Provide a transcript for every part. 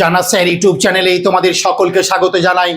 জানা sir, YouTube চ্যানেলেই তোমাদের সকলকে স্বাগত জানাই।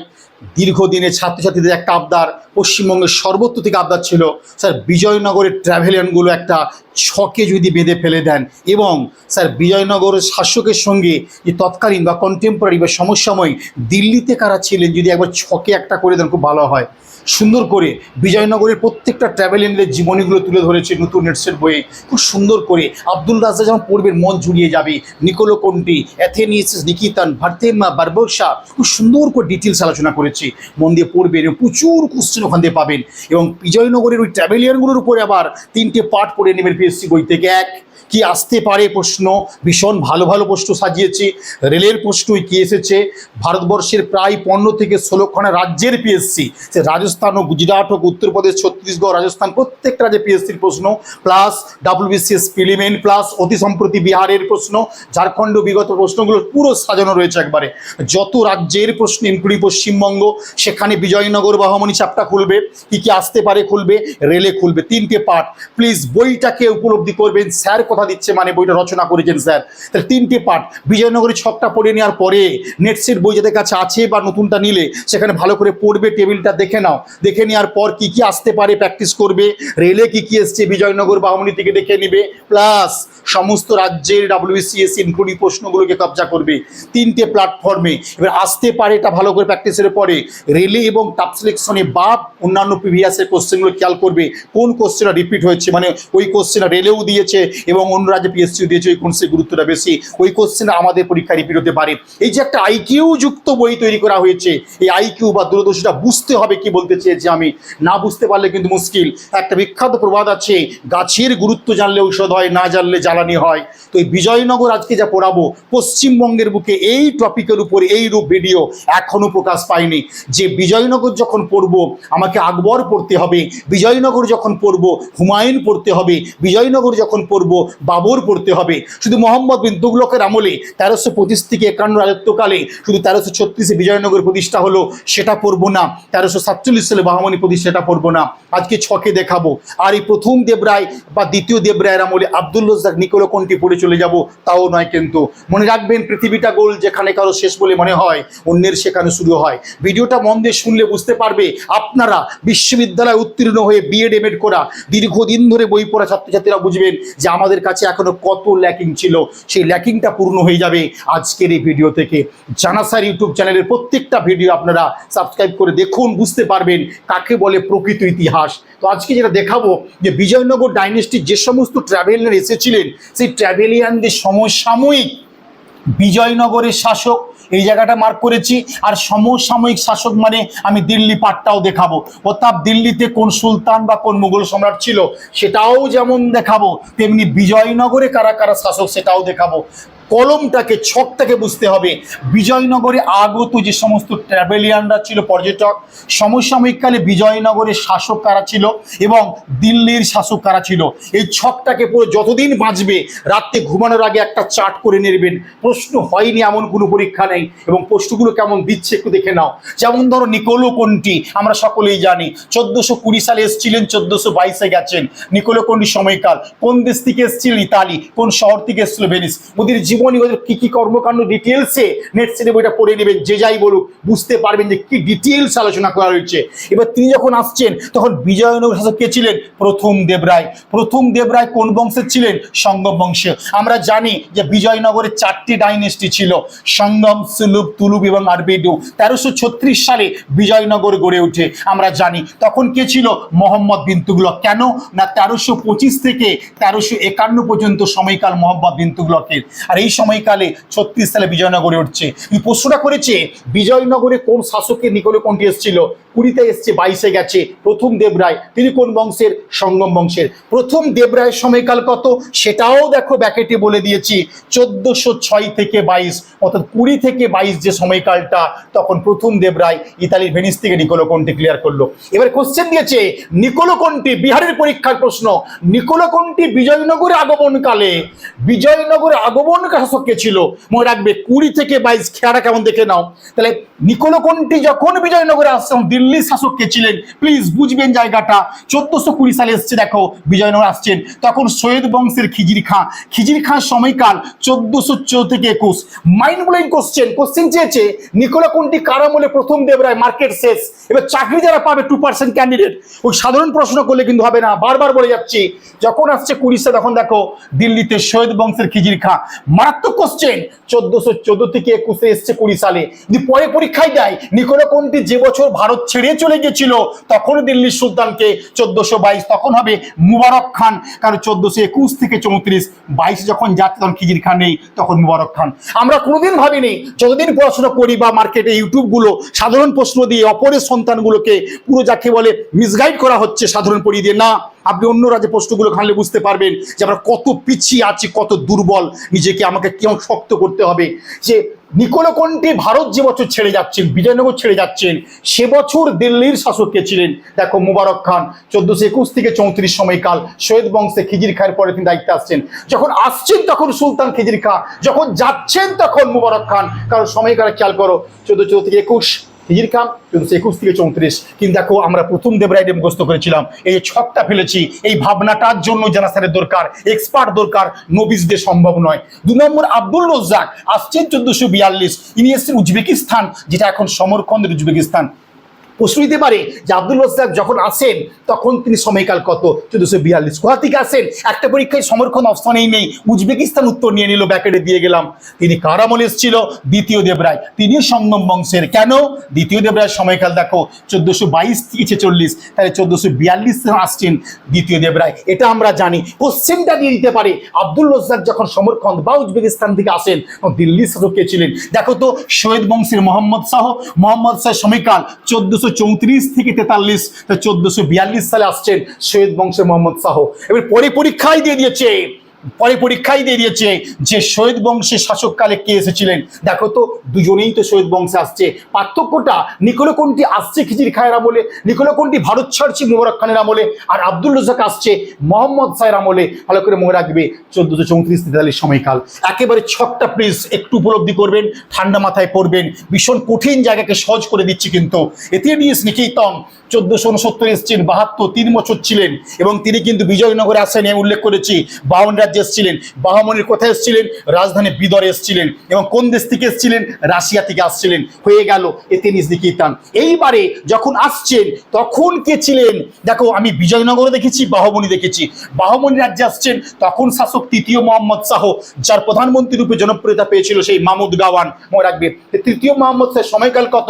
দীর্ঘদিনের ছাত্রছাত্রীদের একটা আবদার, পশ্চিমবঙ্গের সর্বত্র থেকে আবদার ছিল, স্যার, বিজয়নগরের ট্র্যাভেলিয়ানগুলো একটা ছকে যদি বেঁধে ফেলে দেন এবং, স্যার বিজয়নগরের শাসকের সঙ্গে যে তৎকালীন বা কন্টেম্পোরারি বা সমসাময়িক দিল্লিতে কারা ছিলেন, যদি একবার ছকে একটা করে দেন, খুব ভালো হয়। সুন্দর করে বিজয়নগরের প্রত্যেকটা ট্র্যাভেলিয়ানদের জীবনীগুলো তুলে ধরেছে নতুন নেটসের বইয়ে। খুব সুন্দর করে আব্দুল রাজা যেমন পড়বেন, মন জুড়িয়ে যাবে। নিকোলো কন্টি অ্যাথেনিস নিকিতান, ভার্তেমা বারবোসা খুব সুন্দর করে ডিটেলস আলোচনা করেছে। মন দিয়ে পড়বেন এবং প্রচুর কোশ্চেন ওখান থেকে পাবেন। এবং বিজয়নগরের ওই ট্র্যাভেলিয়ানগুলোর উপরে আবার তিনটে পার্ট পড়ে নেবেন পিএসসি বই থেকে। এক, কি আসতে পারে প্রশ্ন? ভীষণ ভালো ভালো প্রশ্ন সাজিয়েছি। রেলের প্রশ্নই কি এসেছে? ভারতবর্ষের প্রায় পনেরো থেকে ষোলোখানা রাজ্যের পিএসসি সে রাজস্থান হোক গুজরাট হোক উত্তরপ্রদেশ, ছত্তিশগড়, রাজস্থান, প্রত্যেকটা রাজ্যে পিএসসির প্রশ্ন প্লাস ডাব্লিউবিসিএস প্রিলিমেন প্লাস অতি সম্প্রতি বিহারের প্রশ্ন, ঝাড়খণ্ড বিগত প্রশ্নগুলো পুরো সাজানো রয়েছে একবারে। যত রাজ্যের প্রশ্ন ইনক্লুডিং পশ্চিমবঙ্গ, সেখানে বিজয়নগর বাহমনি চাপটা খুলবে, কি কি আসতে পারে খুলবে রেলে খুলবে, তিনটে পার্ট প্লিজ বইটাকে উপলব্ধি করবেন, স্যার কথা দিচ্ছে মানে বইটা রচনা করেছেন স্যার। তাহলে তিনটে পার্ট বিজয়নগরের ছকটা পড়ে নেওয়ার পরে নেটসেট বই যাদের কাছে আছে বা নতুনটা নিলে, সেখানে ভালো করে পড়বে টেবিলটা দেখে নাও। দেখে নেওয়ার পর কি কি আসতে পারে প্র্যাকটিস করবে রেলে কি কি এসছে, বিজয়নগর বাহমনি থেকে দেখে নেবে প্লাস সমস্ত রাজ্যের ডাব্লিউবিসিএস ইনক্লুডিং প্রশ্নগুলোকে কবজা করবে তিনটে প্ল্যাটফর্মে এবার আসতে পারে এটা ভালো করে প্র্যাকটিসের পরে রেলে এবং টাপ সিলেকশনে বা অন্যান্য প্রিভিয়াসের কোশ্চেনগুলো খেয়াল করবে, কোন কোশ্চেনটা রিপিট হয়েছে মানে ওই কোশ্চেনটা রেলেও দিয়েছে এবং অন্য রাজ্যে পিএসসিও দিয়েছে, ওই কোশ্চেনের গুরুত্বটা বেশি, ওই কোশ্চেন আমাদের পরীক্ষা রিপিট হতে পারে। এই যে একটা আইকিউ যুক্ত বই তৈরি করা হয়েছে, এই আইকিউ বা দূরদর্শীটা বুঝতে হবে কি বলতে চেয়েছি আমি, না বুঝতে পারলে কিন্তু মুশকিল। একটা বিখ্যাত প্রবাদ আছে, গাছের গুরুত্ব জানলে ঔষধ হয়, না জানলে জ্বালানি হয়। তো এই বিজয়নগর আজকে যা পড়াবো, পশ্চিমবঙ্গের বুকে এই টপিকের উপর, এই রূপ ভিডিও এখনও প্রকাশ পায়নি যে বিজয়নগর যখন পড়ব, আমাকে আকবর পড়তে হবে, বিজয়নগর যখন পড়ব, হুমায়ুন পড়তে হবে, বিজয়নগর যখন পড়ব, বাবর পড়তে হবে। শুধু মোহাম্মদ বিন তুগলকের আমলে তেরোশো পঁচিশ থেকে একান্ন রাজত্বকালে, শুধু তেরোশো ছত্রিশে বিজয়নগর প্রতিষ্ঠা হলো, সেটা পড়ব না। তেরোশো সাতচল্লিশ সালে বাহমনি প্রতিষ্ঠা সেটা পড়ব না। আজকে ছকে দেখাবো। আর এই প্রথম দেবরায় বা দ্বিতীয় দেবরায়ের আমলে আব্দুল রজ্জাক নিকোলো কোনটি পড়ে চলে যাব, তাও নয় কিন্তু। মনে রাখবেন, পৃথিবীটা গোল, যেখানে কারও শেষ বলে মনে হয়, অন্যের সেখানে শুরু হয়। ভিডিওটা মন দিয়ে শুনলে বুঝতে পারবে, আপনারা বিশ্ববিদ্যালয়ে উত্তীর্ণ হয়ে বিএড এমএড করা, দীর্ঘদিন ধরে বই পড়া ছাত্রছাত্রীরা বুঝবেন যে আমাদের কাছে এখনও কত ল্যাকিং ছিল। সেই ল্যাকিংটা পূর্ণ হয়ে যাবে আজকের এই ভিডিও থেকে। জানাসার ইউটিউব চ্যানেলের প্রত্যেকটা ভিডিও আপনারা সাবস্ক্রাইব করে দেখুন, বুঝতে পারবেন। কাকে বলে প্রকৃত ইতিহাস। তো আজকে যেটা দেখাবো, যে বিজয়নগর ডাইনেস্টির যে সমস্ত ট্রাভেলার এসেছিলেন, সেই ট্রাভেলিয়ানদের সমসাময়িক বিজয়নগরের শাসক, এই জায়গাটা মার্ক করেছি। আর সমসাময়িক শাসক মানে আমি দিল্লি পাটটাও দেখাবো। অর্থাৎ দিল্লিতে কোন সুলতান বা কোন মুঘল সম্রাট ছিল, সেটাও যেমন দেখাবো, তেমনি বিজয়নগরে কারা কারা শাসক সেটাও দেখাবো। কলমটাকে, ছকটাকে বুঝতে হবে। বিজয়নগরে আগত যে সমস্ত ট্রাভেলিয়ানরা ছিল, পর্যটক, সমসাময়িককালে বিজয়নগরের শাসক কারা ছিল এবং দিল্লির শাসক কারা ছিল, এই ছকটাকে পুরো যতদিন বাঁচবে, রাত্রে ঘুমানোর আগে একটা চার্ট করে নেবেন। প্রশ্ন হয়নি এমন কোনো পরীক্ষা নেই এবং প্রশ্নগুলো কেমন দিচ্ছে একটু দেখে নাও। যেমন ধরো, নিকোলো কোনটি? আমরা সকলেই জানি। চোদ্দোশো কুড়ি সালে এসেছিলেন, চোদ্দোশো বাইশে গেছেন। নিকোলো কোনটি সময়কাল? কোন দেশ থেকে এসেছিলেন? ইতালি। কোন শহর থেকে এসেছিল? ভেনিস। ওদের জীবনী ওদের কী কী কর্মকাণ্ড ডিটেলসে নেট সেটে বইটা পড়ে নেবেন, যে যাই বলুক, বুঝতে পারবেন যে কি ডিটেলস আলোচনা করা রয়েছে। এবার তিনি যখন আসছেন, তখন বিজয়নগর শাসক কে ছিলেন? প্রথম দেবরায় প্রথম দেবরায় কোন বংশের ছিলেন? সঙ্গম বংশে আমরা জানি যে বিজয়নগরের চারটি ডাইনেস্টি ছিল, সঙ্গম সুলুপ তুলুপ এবং আরবেডু তেরোশো ছত্রিশ সালে বিজয়নগর গড়ে ওঠে, আমরা জানি। তখন কে ছিল? মোহাম্মদ বিন তুগলক। কেন? না, তেরোশো পঁচিশ থেকে তেরোশো একান্ন পর্যন্ত সময়কাল মোহাম্মদ বিন তুগলকের। আর এই সময়কালে ছত্রিশ সালে বিজয়নগরে উঠছে। প্রশ্নটা করেছে বিজয়নগরে কোন শাসকের নিকলে কোনটি এসেছিল? কুড়িতে এসছে, বাইশে গেছে, প্রথম দেবরায় তিনি কোন বংশের, সঙ্গম বংশের। প্রথম দেবরায়ের সময়কাল কত? সেটাও দেখো ব্যাকেটে বলে দিয়েছি, চোদ্দোশো ছয় থেকে বাইশ, অর্থাৎ কুড়ি থেকে বাইশ যে সময়কালটা, তখন প্রথম দেবরায় ইতালির ভেনিস থেকে নিকোলো কোনটি ক্লিয়ার করল। এবার কোশ্চেন দিয়েছে নিকোলো কোনটি বিহারের পরীক্ষার প্রশ্ন নিকোলো কোনটি বিজয়নগরে আগমনকালে, বিজয়নগরে আগমন শাসক কে ছিল? মনে রাখবে, কুড়ি থেকে বাইশ, খেয়াটা কেমন দেখে নাও। তাহলে নিকোলো কোনটি যখন বিজয়নগরে আসছে দিল্লি দিল্লির শাসক কে ছিলেন। প্লিজ বুঝবেন জায়গাটা। চোদ্দশো কুড়ি সালে এসছে, দেখো, বিজয়নগর আসছেন। তখন সৈয়দ বংশের খিজির খাঁ। খিজির খাঁ সময়কাল চোদ্দশো চোদ্দ থেকে একুশ। মাইন্ড ব্লোয়িং কোশ্চেন কোশ্চেন চেয়েছে, নিকোলা কোনটি কারামলে প্রথম দেবরায় মার্কেট শেষ? এবার চাকরি যারা পাবে টু পার্সেন্ট ক্যান্ডিডেট ওই সাধারণ প্রশ্ন করলে কিন্তু হবে না। বারবার বলে যাচ্ছি, যখন আসছে কুড়িশে, তখন দেখো, দিল্লিতে সৈয়দ বংশের খিজির খাঁ। মারাত্মক কোশ্চেন চোদ্দশো চোদ্দ থেকে একুশে এসছে কুড়ি সালে। যদি পরে পরীক্ষায় দেয়, নিকোলা কোনটি যে বছর ভারত ছেড়ে চলে গেছিল। তখন দিল্লির সুলতানকে চোদ্দশো বাইশ তখন হবে মুবারক খান। কারণ চোদ্দশো একুশ থেকে চৌত্রিশ বাইশ যখন যাচ্ছে, তখন খিজির খান নেই, তখন মুবারক খান। আমরা কোনোদিন ভাবিনি, যতদিন পড়াশোনা করি বা মার্কেটে ইউটিউবগুলো সাধারণ প্রশ্ন দিয়ে অপরের সন্তানগুলোকে পুরো যাকে বলে মিসগাইড করা হচ্ছে, সাধারণ পড়িয়ে দিয়ে, না। আপনি অন্য রাজ্যে প্রশ্নগুলো খানলে বুঝতে পারবেন যে আমরা কত পিছিয়ে আছি, কত দুর্বল। নিজেকে আমাকে কেমন শক্ত করতে হবে? যে নিকোলো কোনটি ভারত যে বছর ছেড়ে যাচ্ছেন, বিজয়নগর ছেড়ে যাচ্ছেন, সে বছর দিল্লির শাসক কে ছিলেন? দেখো, মুবারক খান, চোদ্দশো একুশ থেকে চৌত্রিশ সময়কাল, সৈয়দ বংশে খিজির খায়ের পরে তিনি দায়িত্বে আসছেন। যখন আসছেন তখন সুলতান খিজির খা, যখন যাচ্ছেন তখন মুবারক খান। কারণ সময়কালে খেয়াল করো চোদ্দ চোদ্দ থেকে একুশ হিজির খান কিন্তু একুশ থেকে চৌত্রিশ। কিন্তু দেখো, আমরা প্রথম দেবরাইডে মুখস্থ করেছিলাম। এই যে ছকটা ফেলেছি, এই ভাবনাটার জন্য জানাসারের দরকার এক্সপার্ট দরকার নবিজদের সম্ভব নয়। দু নম্বর, আব্দুল রোজাক আসছেন চোদ্দশো বিয়াল্লিশ। ইনি এসছেন উজবেকিস্তান, যেটা এখন সমরখন্দের উজবেকিস্তান। প্রশ্ন দিতে পারে যে আব্দুল রোজ্জাক যখন আসেন তখন তিনি সময়কাল কত? চোদ্দশো বিয়াল্লিশ। কোথা থেকে আসেন, একটা পরীক্ষায় সমরক্ষণ অপশনেই নেই। উজবেকিস্তান উত্তর নিয়ে নিল, ব্যাকেটে দিয়ে গেলাম। তিনি কার আমলে এসেছিল, দ্বিতীয় দেবরায়। তিনি সঙ্গম বংশের। কেন? দ্বিতীয় দেবরায়ের সময়কাল দেখো, চোদ্দশো বাইশ থেকে ছেচল্লিশ। তাহলে চোদ্দশো বিয়াল্লিশ আসছেন দ্বিতীয় দেবরায়। এটা আমরা জানি। কোশ্চেনটা দিয়ে দিতে পারে, আব্দুল রোজ্জাক যখন সমরখন্দ বা উজবেকিস্তান থেকে আসেন দিল্লির শাসক কে ছিলেন? দেখো তো সৈয়দ বংশের মোহাম্মদ শাহ মোহাম্মদ শাহ সময়কাল, চোদ্দশো চৌত্রিশ থেকে তেতাল্লিশ চোদ্দশো বিয়াল্লিশ সালে আসছেন সৈয়দ বংশের মোহাম্মদ শাহ। এবার পরে পরীক্ষায় দিয়ে দিয়েছে। পরে পরীক্ষায় দিয়ে দিয়েছে যে সৈয়দ বংশের শাসককালে কে এসেছিলেন? দেখো তো, দুজনেই তো শহীদ বংশে আসছে। পার্থক্যটা নিকোলো কোনটি আসছে খিজির খায়ের আমলে নিকোলো কোনটি ভারত ছাড়ছে মুবারক খানের আমলে, আর আব্দুল রজাক আসছে মোহাম্মদ সাহের আমলে। ভালো করে মনে রাখবে, চোদ্দশো চৌত্রিশ তেতাল্লিশ সময়কাল। একেবারে ছকটা প্লিজ একটু উপলব্ধি করবেন, ঠান্ডা মাথায় পড়বেন, ভীষণ কঠিন জায়গাকে সহজ করে দিচ্ছি কিন্তু। এতে নিয়েস নিকেতন, চোদ্দশো উনসত্তর এসছেন বাহাত্তর, তিন বছর ছিলেন, এবং তিনি কিন্তু বিজয়নগরে আসেন, আমি উল্লেখ করেছি, বাউন রাজ্যে এসেছিলেন বাহামনির কোথায় এসেছিলেন, রাজধানী বিদরে এসেছিলেন এবং কোন দেশ থেকে এসেছিলেন, রাশিয়া থেকে আসছিলেন, হয়ে গেল এতে নিজ নিকেতন। এইবারে যখন আসছেন, তখন কে ছিলেন? দেখো, আমি বিজয়নগরে দেখেছি বাহমনি দেখেছি। বাহমনি রাজ্যে আসছেন, তখন শাসক তৃতীয় মোহাম্মদ শাহ, যার প্রধানমন্ত্রী রূপে জনপ্রিয়তা পেয়েছিল সেই মামুদ গাওয়ান। মনে রাখবে তৃতীয় মোহাম্মদ শাহের সময়কাল কত?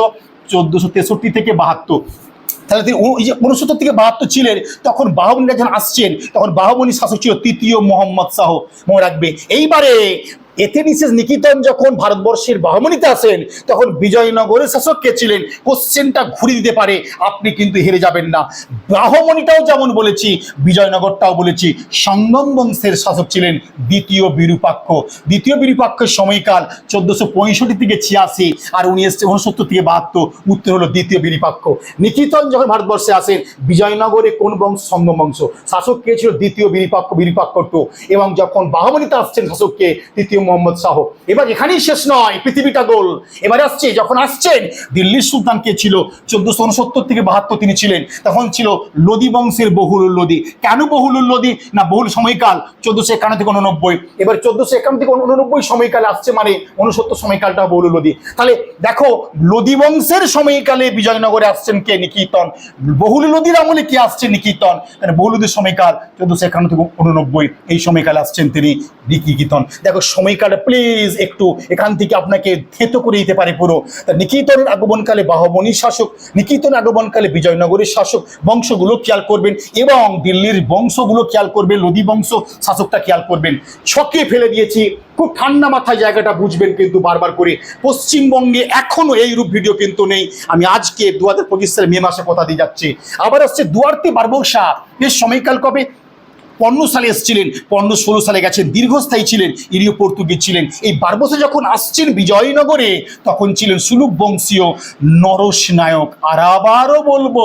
চোদ্দশো তেষট্টি থেকে বাহাত্তর। তাহলে তিনি ওই যে উনসত্তর থেকে বাহাত্তর ছিলেন, তখন বাহমনিরা যখন আসছেন, তখন বাহমনি শাসক ছিল তৃতীয় মোহাম্মদ শাহ। মনে রাখবে, এইবারে এথেনিসিস নিকিতন যখন ভারতবর্ষের বাহমনিতে আসেন তখন বিজয়নগরের শাসক কে ছিলেন। কোশ্চেনটা ঘুরিয়ে দিতে পারে, আপনি কিন্তু হেরে যাবেন না। বাহমনিটাও যেমন বলেছি, বিজয়নগরটাও বলেছি, সঙ্গম বংশের শাসক ছিলেন দ্বিতীয় বিরূপাক্ষ। দ্বিতীয় বিরূপাক্ষের সময়কাল চোদ্দশো পঁয়ষট্টি থেকে ছিয়াশি, আর উনি এসছে উনসত্তর থেকে বাহাত্তর, উত্তর হলো দ্বিতীয় বিরূপাক্ষ। নিকিতন যখন ভারতবর্ষে আসেন, বিজয়নগরে কোন বংশ? সঙ্গম বংশ। শাসক কে ছিল দ্বিতীয় বিরূপাক্ষ বিরূপাক্ষ এবং যখন বাহমনিতে আসছেন শাসককে, তৃতীয় মোহাম্মদ শাহ। এবার এখানেই শেষ নয়, পৃথিবীটা গোল। এবারে আসছে, যখন আসছেন, দিল্লির সুলতান কে ছিল? চোদ্দশো উনসত্তর থেকে বাহাত্তর তিনি ছিলেন। তখন ছিল লোদি বংশের বহুল লোদি। কেন বহুল লোদি? না, বহুল সময়কাল, চোদ্দশো একান্ন থেকে উননব্বই এবার চোদ্দশো একান্ন থেকে উননব্বই সময়কালে আসছে মানে উনসত্তর সময়কালটা বহুল লোদি। তাহলে দেখো, লোদি বংশের সময়কালে বিজয়নগরে আসছেন কে? নিকিতন। বহুল লোদির আমলে কে আসছে নিকিতন। মানে বহুলুদের সময়কাল, চোদ্দশো একান্ন থেকে উননব্বই এই সময়কালে আসছেন তিনি নিকিতন। দেখো সময়কালটা প্লিজ একটু এখান থেকে আপনাকে থেতো করে দিতে পারে পুরো। তা নিকেতনের আগমনকালে বাহমনি শাসক নিকেতন আগমনকালে বিজয়নগরের শাসক, বংশগুলো খেয়াল করবেন এবং দিল্লির বংশগুলো খেয়াল করবেন লোদি বংশ শাসকটা খেয়াল করবেন। ছকে ফেলে দিয়েছি, খুব ঠান্ডা মাথায় জায়গাটা বুঝবেন কিন্তু বারবার করে। পশ্চিমবঙ্গে এখনও এই রূপ ভিডিও কিন্তু নেই। আমি আজকে দু হাজার পঁচিশ সালে মে মাসে কথা দিয়ে যাচ্ছি। আবার আসছে দুয়ার্তে বারবসা এর সময়কাল কবে? পণ্য সালে এসেছিলেন পনেরো ষোলো সালে গেছেন দীর্ঘস্থায়ী ছিলেন, ইরিও পর্তুগিজ ছিলেন। এই বারবসে যখন আসছেন বিজয়নগরে, তখন ছিলেন সুলুক বংশীয় নরস নায়ক। আর আবারও বলব,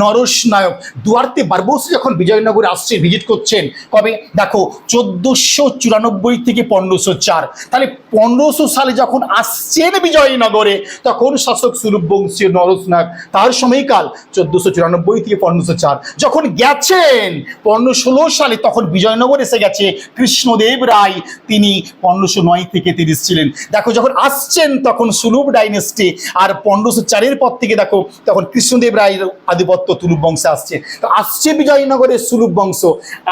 নরস নায়ক। দুয়ার্তে বারবসে যখন বিজয়নগরে আসছে, ভিজিট করছেন, কবে? দেখো, চোদ্দোশো চুরানব্বই থেকে পনেরোশো চার। তাহলে পনেরোশো সালে যখন আসছেন বিজয়নগরে, তখন শাসক সুলুক বংশীয় নরস নায়ক, তার সময়কাল চোদ্দোশো চুরানব্বই থেকে পনেরোশো চার। যখন গেছেন পনেরো ষোলো সালে তখন বিজয়নগর এসে গেছে কৃষ্ণদেব রায়। তিনি পনেরোশো নয় থেকে তিরিশ ছিলেন। দেখো, যখন আসছেন তখন সুলুভ ডাইনেস্টি আর পনেরোশো চারের পর থেকে দেখো, তখন কৃষ্ণদেব রায়ের আধিপত্য তুলুপ বংশে আসছে। তো আসছে বিজয়নগরের সুলুভ বংশ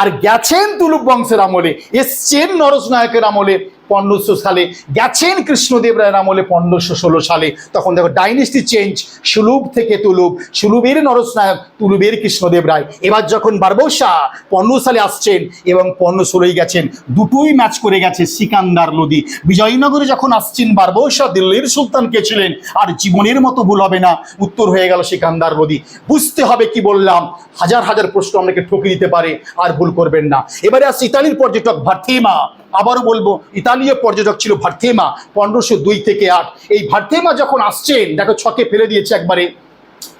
আর গেছেন তুলুপ বংশের আমলে, এসছেন নরস নায়কের আমলে। পনেরোশো সালে গেছেন কৃষ্ণদেব রায়ের আমলে পনেরোশো ষোলো সালে। তখন দেখো ডাইনেস্টি চেঞ্জ সুলুভ থেকে তুলুব, সুলুবের নরস নায়ক তুলুবের কৃষ্ণদেব রায়। এবার যখন বারবসা পনেরো সালে আসছেন এবং পনেরো ষোলোই গেছেন, দুটোই ম্যাচ করে গেছে সিকান্দার লোদি বিজয়নগরে যখন আসছেন বারবসা, দিল্লির সুলতান কে ছিলেন? আর জীবনের মতো ভুল হবে না, উত্তর হয়ে গেল সিকান্দার লোদি বুঝতে হবে কি বললাম? হাজার হাজার প্রশ্ন আপনাকে ঠকে দিতে পারে, আর ভুল করবেন না। এবারে আসছে ইতালির পর্যটক ভার্থেমা। আবারও বলব ইতালীয় পর্যটক ছিল ভার্থেমা পনেরোশো দুই থেকে আট। এই ভার্থেমা যখন আসছেন, দেখো ছকে ফেলে দিয়েছে একবারে।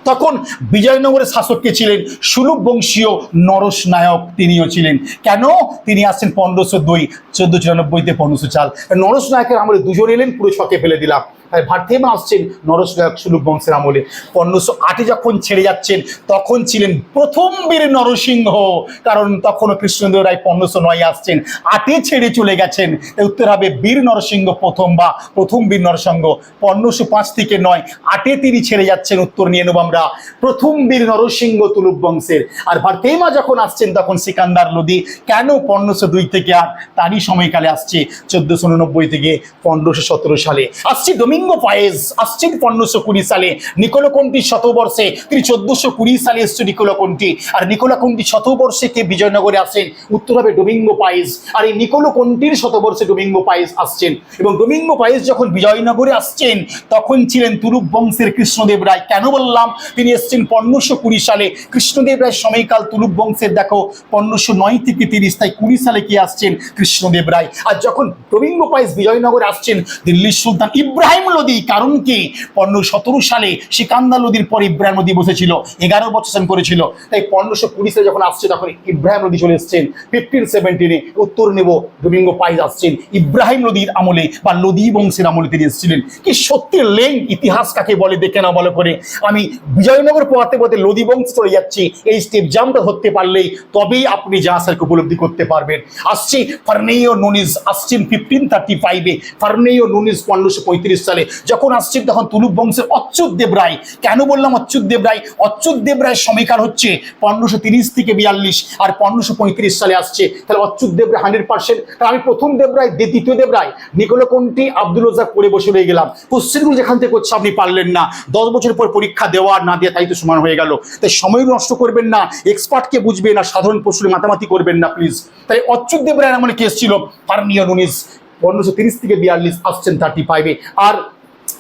তখন বিজয়নগরের শাসককে ছিলেন সুলভ বংশীয় নরস নায়ক তিনিও ছিলেন। কেন? তিনি আসছেন পনেরোশো দুই, চোদ্দ, চুরানব্বইতে পনেরোশো চাল নরস নায়কের আমরা দুজন এলেন, পুরো ছকে ফেলে দিলাম। আর ভারতেমা আসছেন নরস নায়ক সুলভ বংশের আমলে। পনেরোশো আটে যখন ছেড়ে যাচ্ছেন, তখন ছিলেন প্রথম বীর নরসিংহ। কারণ তখনও কৃষ্ণদেব রায় পনেরোশো নয় আসছেন, আটে ছেড়ে চলে গেছেন। উত্তর হবে বীর নরসিংহ প্রথম বা প্রথম বীর নরসিংহ। পনেরোশো পাঁচ থেকে নয়, আটে তিনি ছেড়ে যাচ্ছেন, উত্তর নিয়ে নেব আমরা। প্রথম বীর নরসিংহ তুলুপ বংশের। আর ভারতেমা যখন আসছেন, তখন সিকান্দার লোদি কেন পনেরোশো দুই থেকে আট? তারই সময়কালে আসছে, চোদ্দশো উননব্বই থেকে পনেরোশো সতেরো সালে। আসছে ডোমিঙ্গো পায়েস আসছেন পনেরোশো কুড়ি সালে। নিকোলো কোন্টি শতবর্ষে, তিনি চোদ্দশো কুড়ি সালে এসছে নিকোলো কোন্টি আর নিকোলা কোন্টি শতবর্ষে কে বিজয়নগরে আসেন? উত্তর হবে ডোমিঙ্গো পায়েস। আর এই নিকোলো কোন্টির শতবর্ষে ডোমিঙ্গো পায়েস আসছেন। এবং ডোমিঙ্গো পায়েস যখন বিজয়নগরে আসছেন, তখন ছিলেন তুরুপ বংশের কৃষ্ণদেব রায়। কেন বললাম? তিনি এসছেন পনেরোশো কুড়ি সালে। কৃষ্ণদেব রায় সময়কাল তুলুপ বংশের দেখো পনেরোশো নয় থেকে তিরিশ, তাই কুড়ি সালে কি আসছেন? কৃষ্ণদেব রায়। আর যখন রবীন্দ্র পাইস বিজয়নগরে আসছেন, দিল্লির সুলতান ইব্রাহিম লোদি কারণ কি? পনেরো সতেরো সালে সিকান্দা লোদির পর ইব্রাহিম লোদি বসেছিল, এগারো বছর শাসন করেছিল। তাই পনেরোশো কুড়ি সালে যখন আসছে, তখন ইব্রাহিম লোদি চলে এসছেন। ফিফটিন সেভেন্টিনে উত্তর নেব রবীন্দ্র পাইস আসছেন। ইব্রাহিম লোদির আমলে বা লোদি বংশের আমলে তিনি এসেছিলেন। কি সত্যি লেং, ইতিহাস কাকে বলে, দেখে না, বলে করে আমি বিজয়নগর পড়াতে পড়াতে লোদি বংশ চলে যাচ্ছি, এই স্টেপ জামটা ধরতে পারলেই তবেই আপনি যা স্যারকে উপলব্ধি করতে পারবেন। আসছি ফার্নেইও নুনিস, আসছেন ফিফটিন থার্টি ফাইভে ফার্নেইও নুনিস পনেরোশো পঁয়ত্রিশ সালে যখন আসছেন তখন তুলুপ বংশের অচ্যুত দেব রায় কেন বললাম অচ্যুত দেব রায় অচ্যুত দেব রায়ের সময়কাল হচ্ছে পনেরোশো তিরিশ থেকে বিয়াল্লিশ, আর পনেরোশো পঁয়ত্রিশ সালে আসছে। তাহলে অচ্যুত দেব রায় হান্ড্রেড পার্সেন্ট। তাহলে আমি প্রথম দেব রায় দ্বিতীয় দেব রায় নিকোলো কোনটি আব্দুল রোজাক পড়ে বসে রয়ে গেলাম। কোশ্চেনগুলো যেখান থেকে করছে আপনি পারলেন না। দশ বছর পর পরীক্ষা দেওয়া না দেওয়া, তাই তো সমান হয়ে গেল। তাই সময় নষ্ট করবেন না। এক্সপার্টকে বুঝবেন না। সাধারণ প্রশ্নে মাতামাতি করবেন না প্লিজ তাই অচ্যুত দেব রায় এমন কেস ছিল ফার্নিয়ন উনিশ পনেরোশো তিরিশ থেকে বিয়াল্লিশ আসছেন থার্টি ফাইভে আর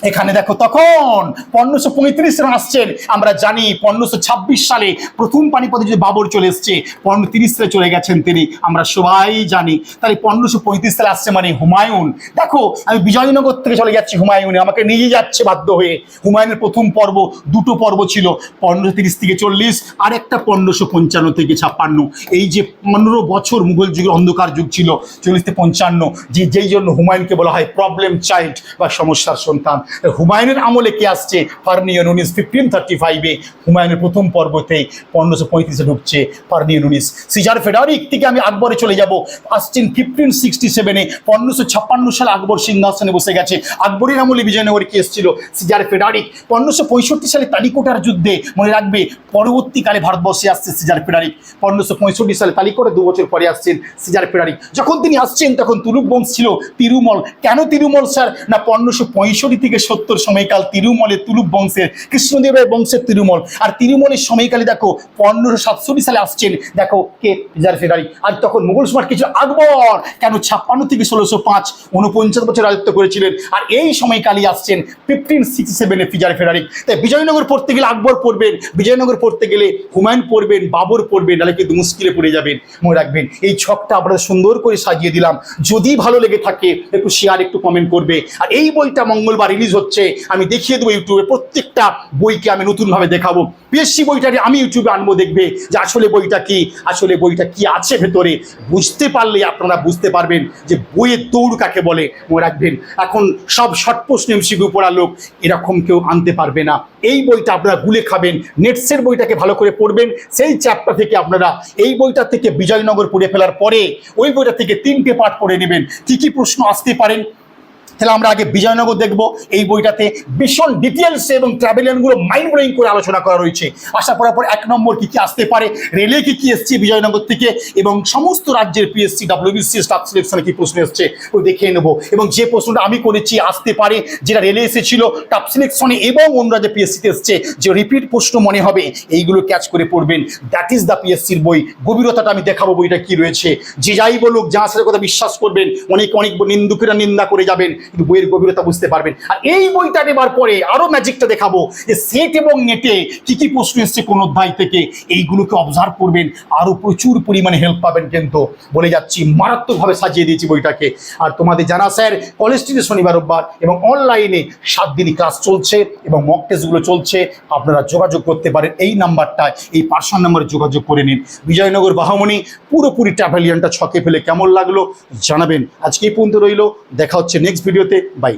এখানে দেখো তখন পনেরোশো পঁয়ত্রিশ রান আসছেন। আমরা জানি পনেরোশো ছাব্বিশ সালে প্রথম পানিপথে যে বাবর চলে এসছে পনেরো তিরিশ চলে গেছেন তিনি। আমরা সবাই জানি, তাহলে পনেরোশো পঁয়ত্রিশ সালে আসছে মানে হুমায়ুন। দেখো, আমি বিজয়নগর থেকে চলে যাচ্ছি হুমায়ুনে, আমাকে নিয়ে যাচ্ছে বাধ্য হয়ে। হুমায়ুনের প্রথম পর্ব, দুটো পর্ব ছিল পনেরোশো তিরিশ থেকে চল্লিশ আর একটা পনেরোশো পঞ্চান্ন থেকে ছাপ্পান্ন। এই যে পনেরো বছর মুঘল যুগের অন্ধকার যুগ ছিল, চল্লিশ থেকে পঞ্চান্ন, যে যেই জন্য হুমায়ুনকে বলা হয় প্রবলেম চাইল্ড বা সমস্যার সন্তান। হুমায়ুনের আমলে কে আসছে? ফার্নিয়ন উনিশ ফিফটিন থার্টি ফাইভে হুমায়ুনের প্রথম পর্বতেই পনেরোশো পঁয়ত্রিশে ঢুকছে ফার্নিয়ন উনিশ সিজার ফেডারিক থেকে আমি আকবরে চলে যাব। আসছেন ফিফটিন সিক্সটি সেভেনে পনেরোশো ছাপ্পান্ন সালে আকবর সিংহাসনে বসে গেছে। আকবরের আমলে বিজয়নগরে কে এসেছিল? সিজার ফেডারিক পনেরোশো পঁয়ষট্টি সালে তালিকোটার যুদ্ধে মনে রাখবে, পরবর্তীকালে ভারতবর্ষে আসছে সিজার ফেডারিক পনেরোশো পঁয়ষট্টি সালে তালিকোটা দু বছর পরে আসছেন সিজার ফেডারিক যখন তিনি আসছেন, তখন তুলুপ বংশ ছিল তিরুমল। কেন তিরুমল, স্যার? না পনেরোশো পঁয়ষট্টি থেকে থেকে সত্তর সময়কাল তিরুমলে তুলুপ বংশের কৃষ্ণদেবের বংশের তিরুমল। আর তিরুমলের সময়কালে দেখো পনেরোশো সাতষট্টি সালে আসছেন, দেখো কে পিজার ফেরারি আর তখন মুঘল সম্রাট কিছু আকবর, কেন ছাপ্পান্ন থেকে ষোলোশো পাঁচ উনপঞ্চাশ বছর রাজত্ব করেছিলেন, আর এই সময়কালই আসছেন ফিফটিন সিক্সটি সেভেনে ফিজার ফেরারি তাই বিজয়নগর পড়তে গেলে আকবর পড়বেন, বিজয়নগর পড়তে গেলে হুমায়ুন পড়বেন, বাবর পড়বেন, নাহলে কিন্তু মুশকিলে পড়ে যাবেন। মনে রাখবেন, এই ছকটা আপনাদের সুন্দর করে সাজিয়ে দিলাম। যদি ভালো লেগে থাকে, একটু শেয়ার একটু কমেন্ট করবে। আর এই বইটা মঙ্গলবার রিলিজ হচ্ছে, আমি দেখিয়ে দেবো ইউটিউবে প্রত্যেকটা বইকে আমি নতুনভাবে দেখাবো। পিএসসি বইটাকে আমি ইউটিউবে আনব দেখবে যে আসলে বইটা কি, আসলে বইটা কি আছে ভেতরে। বুঝতে পারলে আপনারা বুঝতে পারবেন যে বইয়ের দৌড় কাকে বলে, মনে রাখবেন। এখন সব শর্ট প্রশ্ন পড়া লোক এরকম কেউ আনতে পারবে না। এই বইটা আপনারা গুলে খাবেন, নেটসের বইটাকে ভালো করে পড়বেন। সেই চ্যাপ্টার থেকে আপনারা এই বইটা থেকে বিজয়নগর পড়ে ফেলার পরে, ওই বইটা থেকে তিনটে পাঠ পড়ে নেবেন। কী কী প্রশ্ন আসতে পারেন তাহলে আমরা আগে বিজয়নগর দেখব। এই বইটাতে ভীষণ ডিটেলস এবং ট্রাভেলিয়ানগুলো মাইন্ড ব্লোয়িং করে আলোচনা করা রয়েছে। আশা করার পর এক নম্বর কি কি আসতে পারে রেলে কি কি এসছে বিজয়নগর থেকে, এবং সমস্ত রাজ্যের পিএসসি ডাব্লিউবিসি স্টাফ সিলেকশনে কি প্রশ্ন এসছে ও দেখে নেব। এবং যে প্রশ্নটা আমি করেছি, আসতে পারে, যেটা রেলে এসেছিল টাপ সিলেকশনে এবং অন্য রাজ্যে পিএসসিতে এসছে, যে রিপিট প্রশ্ন মনে হবে, এইগুলো ক্যাচ করে পড়বেন। দ্যাট ইজ দ্য পিএসসির বই। গভীরতাটা আমি দেখাবো বইটা কি রয়েছে। যে যাই বলুক যা সাথে কথা বিশ্বাস করবেন, অনেক অনেক নিন্দুকেরা নিন্দা করে যাবেন। কিন্তু বইয়ের গভীরতা বুঝতে পারবেন। আর এই বইটা নেবার পরে আরও ম্যাজিকটা দেখাবো যে সেট এবং নেটে কি কি প্রশ্ন এসছে কোন অধ্যায় থেকে, এইগুলোকে অবজার্ভ করবেন। আরও প্রচুর পরিমাণে হেল্প পাবেন কিন্তু। বলে যাচ্ছি, মারাত্মকভাবে সাজিয়ে দিয়েছি বইটাকে। আর তোমাদের জানা স্যার কলেজ স্ট্রিটে শনিবার, রোববার এবং অনলাইনে সাত দিনই ক্লাস চলছে এবং মক টেস্টগুলো চলছে। আপনারা যোগাযোগ করতে পারেন এই নাম্বারটায়, এই পার্সোনাল নাম্বারে যোগাযোগ করে নিন। বিজয়নগর বাহামণি, পুরোপুরি ট্রাভেলিয়ানটা ছকে ফেলে কেমন লাগল জানাবেন। আজকে এই পর্যন্ত রইল, দেখা হচ্ছে নেক্সট ভিডিওতে বাই